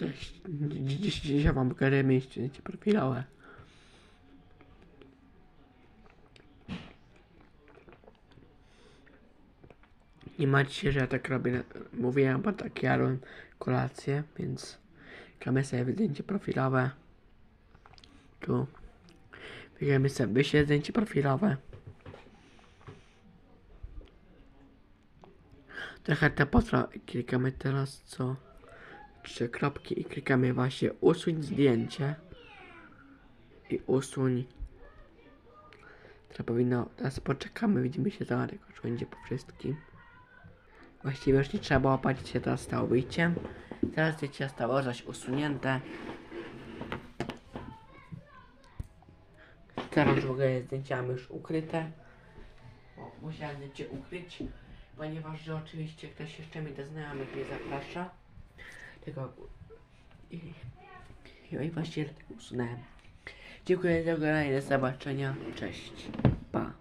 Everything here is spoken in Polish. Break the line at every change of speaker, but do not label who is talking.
Cześć. Dziś, dzisiaj wam pokażę miejsce zdjęcie profilowe. Nie macie się, że ja tak robię. Mówiłem, bo tak jadłem kolację, więc klikamy sobie zdjęcie profilowe. Tu. Klikamy sobie zdjęcie profilowe. Trochę te potra klikamy teraz co? Trzy kropki i klikamy właśnie usuń zdjęcie. I usuń. To powinno, teraz poczekamy, widzimy się za jak już będzie po wszystkim. Właściwie już nie trzeba było patrzeć się teraz stało wyjściem. Teraz zdjęcie zostało zaś usunięte. Teraz w ogóle zdjęcia już ukryte. O, musiałem zdjęcie ukryć, ponieważ że oczywiście ktoś jeszcze mi do znajomych nie zaprasza. Tego i, i właśnie dlatego usunąłem. Dziękuję za oglądanie, do zobaczenia. Cześć. Pa.